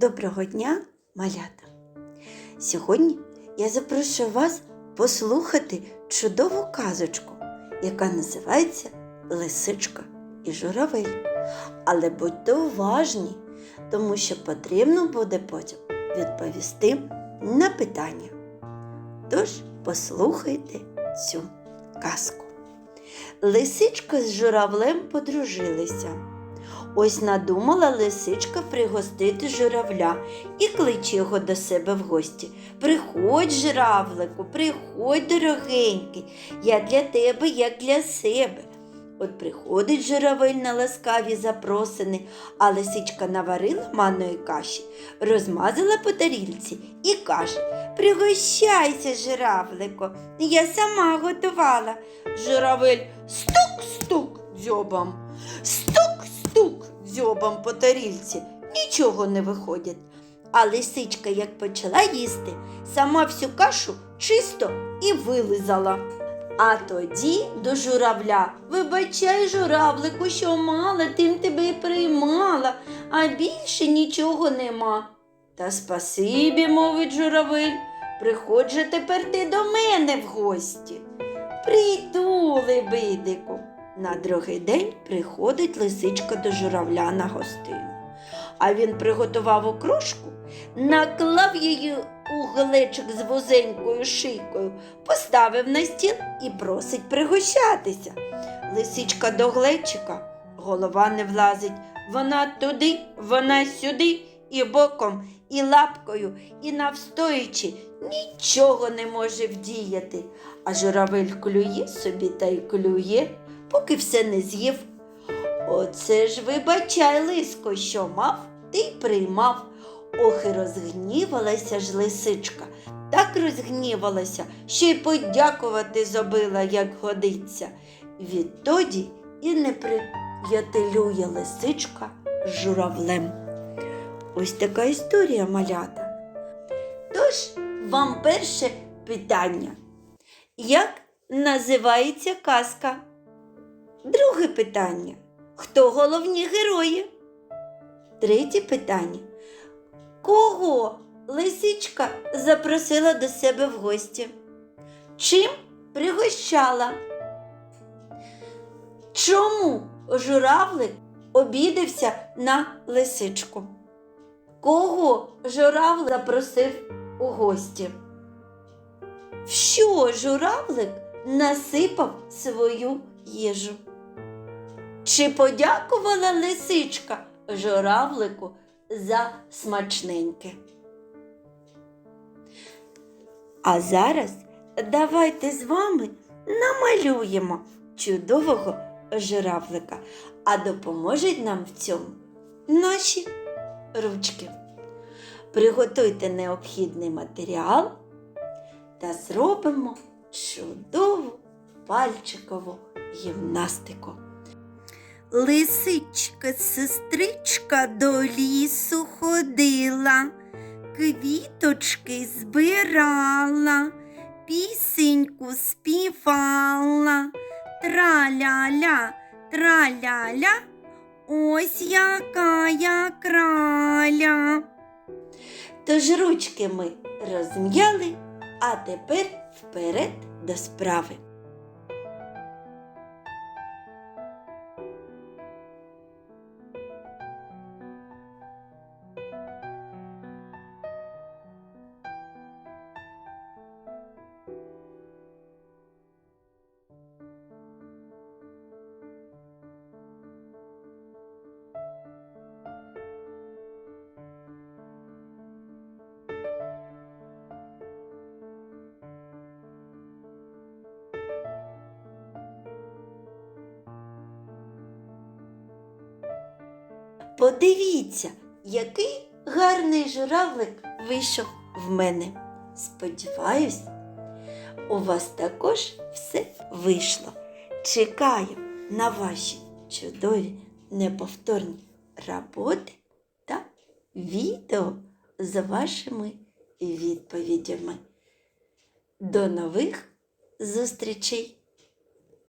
Доброго дня, малята! Сьогодні я запрошую вас послухати чудову казочку, яка називається Лисичка і журавель. Але будьте уважні, тому що потрібно буде потім відповісти на питання. Тож послухайте цю казку. Лисичка з журавлем подружилися. Ось надумала лисичка пригостити журавля і кличе його до себе в гості. Приходь, журавлику, приходь, дорогенький, я для тебе, як для себе. От приходить журавель на ласкаві запросини, а лисичка наварила манної каші, розмазала по тарільці і каже Пригощайся, журавлику, я сама готувала. Журавель стук-стук дзьобом, дзьобом по тарільці. Нічого не виходить. А лисичка, як почала їсти, сама всю кашу чисто і вилизала. А тоді до журавля вибачай, журавлику, що мала, тим тебе й приймала, а більше нічого нема. Та спасибі, мовить журавель, приходь же тепер ти до мене в гості. Прийду, лебедику. На другий день приходить лисичка до журавля на гостину. А він приготував окрошку, наклав її у глечик з вузенькою шийкою, поставив на стіл і просить пригощатися. Лисичка до глечика, голова не влазить. Вона туди, вона сюди, і боком, і лапкою, і навстоячи нічого не може вдіяти. А журавель клює собі та й клює, поки все не з'їв. Оце ж вибачай, лиско, що мав, ти й приймав. Ох і розгнівалася ж лисичка, так розгнівалася, що й подякувати забила, як годиться. Відтоді і не приятелює лисичка з журавлем. Ось така історія малята. Тож вам перше питання. Як називається казка? Друге питання. Хто головні герої? Третє питання. Кого лисичка запросила до себе в гості? Чим пригощала? Чому журавлик обідався на лисичку? Кого журавлик запросив у гості? В що журавлик насипав свою їжу? Чи подякувала лисичка журавлику за смачненьке? А зараз давайте з вами намалюємо чудового журавлика, а допоможуть нам в цьому наші ручки. Приготуйте необхідний матеріал та зробимо чудову пальчикову гімнастику. Лисичка, сестричка до лісу ходила, квіточки збирала, пісеньку співала, траля-ля, траля-ля, ось яка я краля. Тож ручки ми розм'яли, а тепер вперед до справи. Подивіться, який гарний журавлик вийшов в мене. Сподіваюсь, у вас також все вийшло. Чекаю на ваші чудові неповторні роботи та відео з вашими відповідями. До нових зустрічей!